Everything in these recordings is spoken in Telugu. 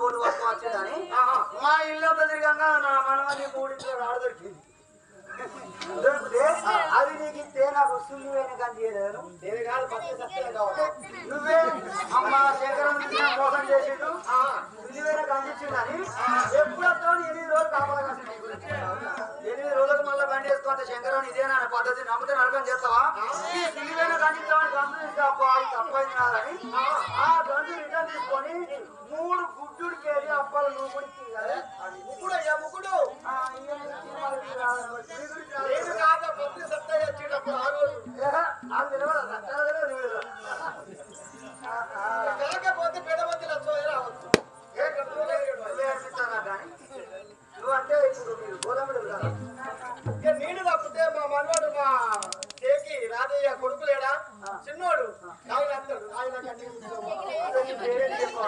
కోట్లు వస్తూ వచ్చిందని. మా ఇల్లు బెదిరికంగా నా మనమని కూడించే రాడు దొరికింది. అది నీకు ఇస్తే నాకు సుల్లు అయిన కందియలేను దేవి కాదు పచ్చి నువ్వే అమ్మ శేఖరం మోసం చేసిండు. సుల్లు అయిన కందించిందని ఎప్పుడొస్తావు ఎనిమిది రోజులు కాపాడ ఎనిమిది రోజులకు మళ్ళీ బండి వేసుకుంటే శంకరం ఇదేనా పద్ధతి. నమ్మితే నడకం చేస్తావా? ఈ సిల్లువైన కందిస్తామని కాదని ఆ. గంధు రిటర్న్ తీసుకొని మూడు చూడికేది అప్పాల నువ్వు కొడుతుంది కదా? ముకుడు కాక పొద్దు సత్తయ్య వచ్చేటప్పుడు ఆ రోజు. నాకు తెలియదు సత్తాలు తెలియదు కాకపోతే అంటే నేను తప్పితే మా మనవాడు మా కేకి రాజయ్య కొడుకులేడా? చిన్నోడు. ఆయన అంటాడు ఆయన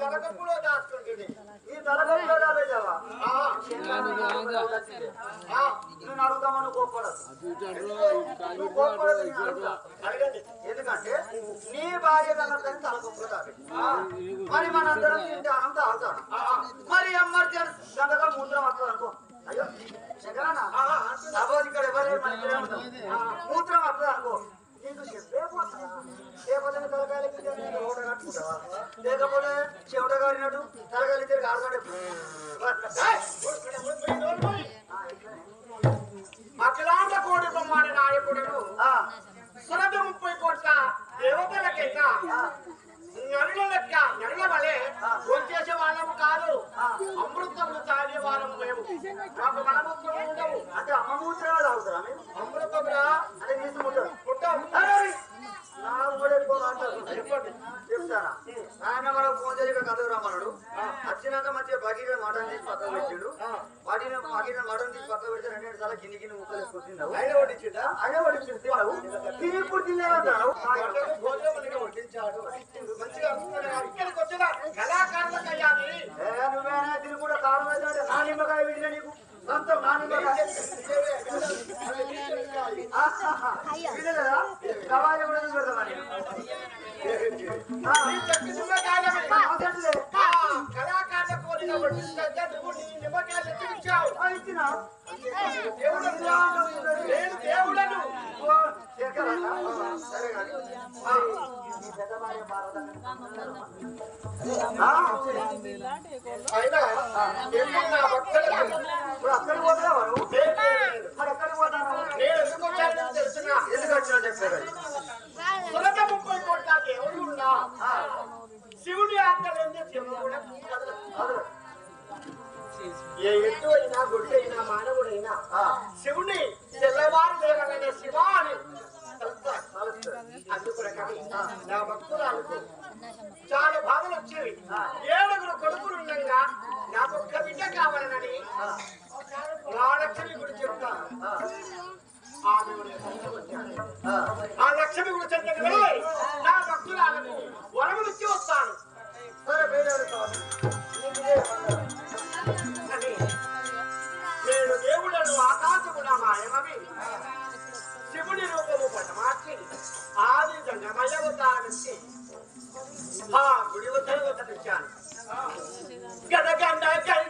తలకప్పులో దాచుకుంటుంది ఈ తలగొప్పలో నేను అడుగుదామని కోప్పడదు నువ్వు కోప్పడదు అడగండి ఎందుకంటే నీ భార్య కన్నతని తలకొప్పులు తాపెట్టి మరి మనందరం తింటానం తాగుతాను మరి ఎమర్జెన్సీ గంటగా మూత్రం వస్తుంది అనుకో అయ్యో శంకరన్న సపోజ్ ఇక్కడ ఎవరు మూత్రం వస్తుంది అనుకో నీకు చెప్తాను లేకపోతే తలకాయలు కట్టుకుంటావా? లేకపోతే చెవిట గారినట్టు తలకాయలు ఇద్దరు అఖిలాండ కోడి బొమ్మని నాయకుడును సురభి ముప్పై కోట్ల దేవతలకైనా నరుల లెక్క నరుల వలె వచ్చేసే వాళ్ళము కాదు అమృతములు తాగే వాళ్ళము మేము. మాకు మనముత్వం మటన్ తీసి పక్కన పెట్టిండు. వాటిని బకీట్ మటన్ తీసి పక్కన పెడితే రెండు సార్లు గిన్ని గిన్ని ముక్కలు ఆయన వడ్డించిందా ఆయన తిని ఇప్పుడు నువ్వేనా? తిని కూడా కారం వేసాడు నా నిమ్మకాయ విడిగా నీకు. సొంతం నా నిమ్మకాయ వినలేదా కవాయి కూడా పెడతామని నీ నిమ్మకాయలు ఎత్తించావు దేవుడు నేను దేవుడను అయినా ఎప్పుడు నా భక్తులకు ఇప్పుడు నువ్వు లేదు, లేదు. మరి ఎక్కడికి పోతాను నేను ఎందుకు వచ్చానో తెలుసునా ఎందుకు వచ్చినా చెప్పారు? సురత ముప్పై కోట్ల దేవుడు ఉన్నా. శివుడి ఆజ్ఞలేందే శివుడు కూడా కదలదు. అదే. ఏ ఎత్తు అయినా గుడ్డు అయినా మానవుడైనా శివుని ఏడు దేవుడను ఆకాశమున మాయమవి. శివుడి రూపము పటమార్చి ఆది జంగమయ్యవతానికి ఆ గుడి వద్దకు వద్దనిచ్చాను గడగండ గంటలు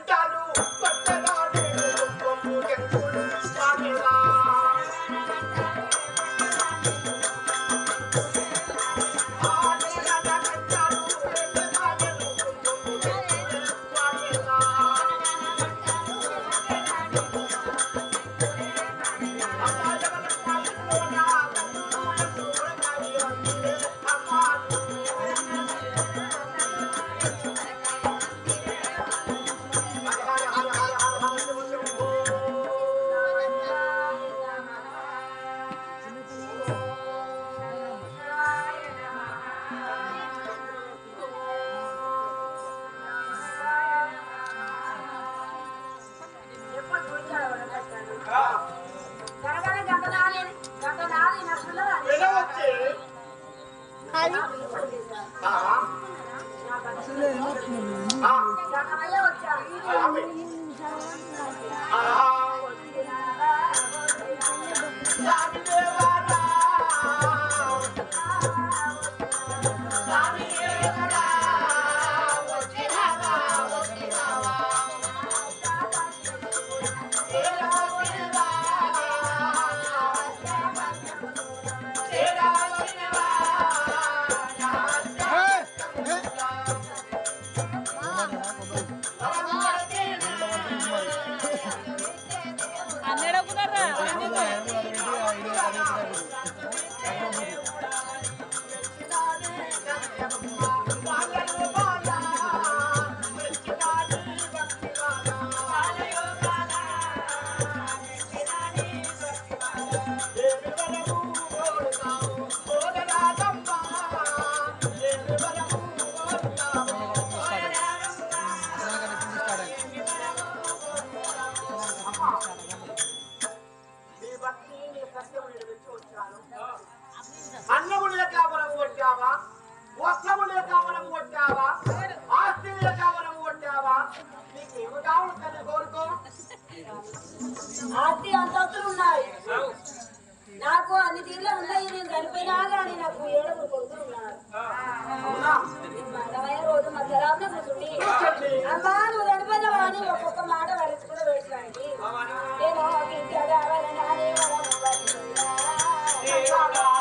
Shout.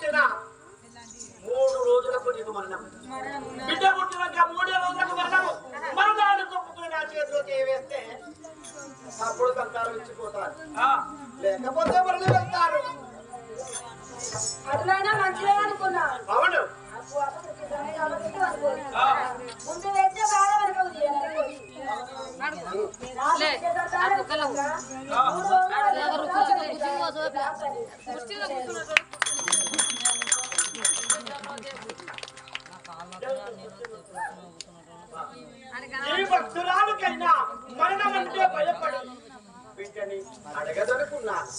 పుట్టిన? మూడు రోజులకు నీకు మరణం. బిడ్డ పుట్టినాక మూడే రోజులకు మరణము మరణాన్ని కొప్పుకుని నా చేతిలో చేవేస్తే అప్పుడు సంతానం ఇచ్చిపోతారు. లేకపోతే మరణ వెళ్తారు. అట్లైనా మంచిదే అనుకున్నా. అవును. ముందు వెళ్తే బాగా వరకు కోరికని అడగదనుకున్నాను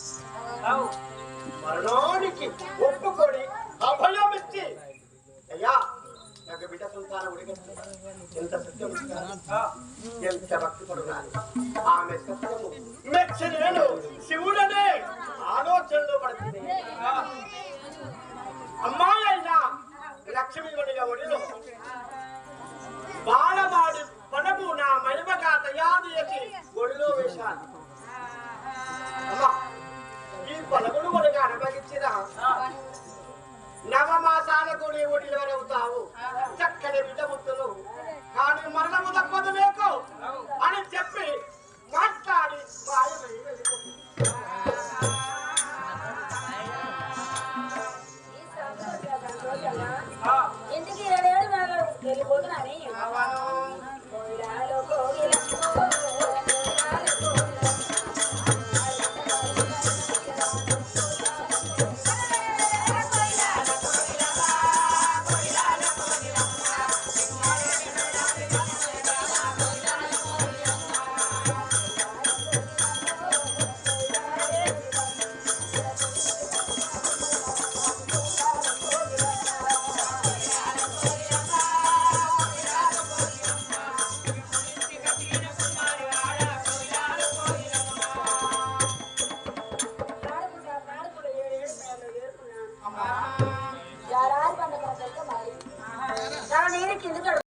మరణానికి ఒప్పుకొని అభయమిచ్చి. అయ్యా నాకు బిడ్డ సంతానం ఉడిగట్టు ఎంత సత్యం ఎంత భక్తి పడున్నాను. ఆమె సత్యము మెచ్చి నేను శివుడు.